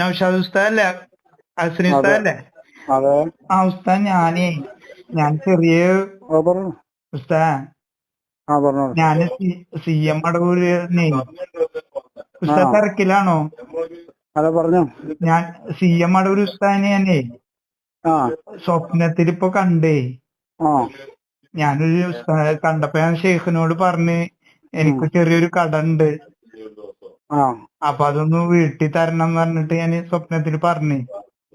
നൗഷാദ് ഉസ്താദല്ലേ? അസ്രി ഉസ്താദല്ലേ? അതെ. ആ ഉസ്താദ് ഞാനേ ഞാൻ ചെറിയ ഉസ്താ ഞാൻ സി എം അടവൂര് ഉസ്താദ് തിരക്കിലാണോ? അതെ പറഞ്ഞോ. ഞാൻ സി എം അടവൂര് ഉസ്താദിനെ ഞാനേ സ്വപ്നത്തിൽ ഇപ്പൊ കണ്ടേ. ഞാനൊരു കണ്ടപ്പോ ഞാൻ ഷെയ്ഖിനോട് പറഞ്ഞ് എനിക്ക് ചെറിയൊരു കട ഉണ്ട്. ആ. അപ്പൊ അതൊന്ന് വീട്ടിൽ തരണം എന്ന് പറഞ്ഞിട്ട് ഞാൻ സ്വപ്നത്തിൽ പറഞ്ഞു.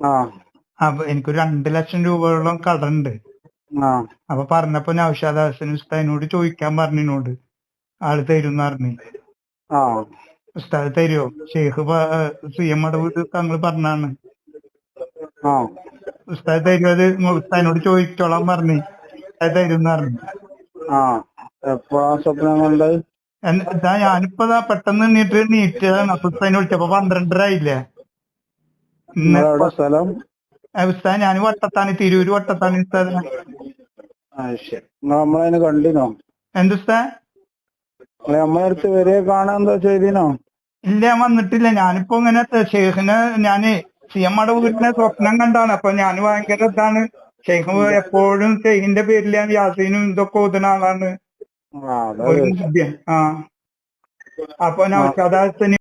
ആ. അപ്പൊ എനിക്ക് രണ്ട് ലക്ഷം രൂപയോളം കടണ്ട്. ആ. അപ്പൊ പറഞ്ഞപ്പോ നൌഷാദ് ഹസൻ ഉസ്താദിനോട് ചോദിക്കാൻ പറഞ്ഞിനോട് ആൾ തരും പറഞ്ഞു. ആ. ഉസ്താദ് തരുമോ ഷെയ്ഖ് സി എം അടവ് തങ്ങൾ പറഞ്ഞാണ്. ആ. ഉസ്താദ് തരുമോ അത് ഉസ്താദിനോട് ചോദിച്ചോളാൻ പറഞ്ഞു. ഉസ്താദ് തരും പറഞ്ഞു. ആ. എപ്പോഴാ സ്വപ്നം കണ്ടത്? ഞാനിപ്പോ പെട്ടെന്ന് എണ്ണീട്ട് നീറ്റതാണ് അപ്പൊ ഉസ്താദിനെ വിളിച്ചപ്പോ പന്ത്രണ്ടര ആയില്ലേ സ്ഥലം? ഉസ്താദ് ഞാൻ വട്ടത്താണ് തിരൂര് വട്ടത്താണ് ഉസ്താദ് നമ്മളതിന് കണ്ടിനോ? എന്ത് ഉസ്താദ് നിങ്ങൾ നമ്മളെ വരെ കാണാൻ എന്താ ചെയ്തിനോ? ഇല്ല വന്നിട്ടില്ല. ഞാനിപ്പോ ഇങ്ങനെ ഷെയ്ഖിനെ ഞാൻ സി എം അടവ് വീട്ടിലെ സ്വപ്നം കണ്ടാണ് അപ്പൊ ഞാൻ ഭയങ്കര ഇതാണ്. ഷെയ്ഖ് എപ്പോഴും ഷെയ്ഖിന്റെ പേരിൽ ഞാൻ യാസീനും ഇതൊക്കെ ഓതുന്ന ആളാണ്. അപ്പൊ നൗഷാദ്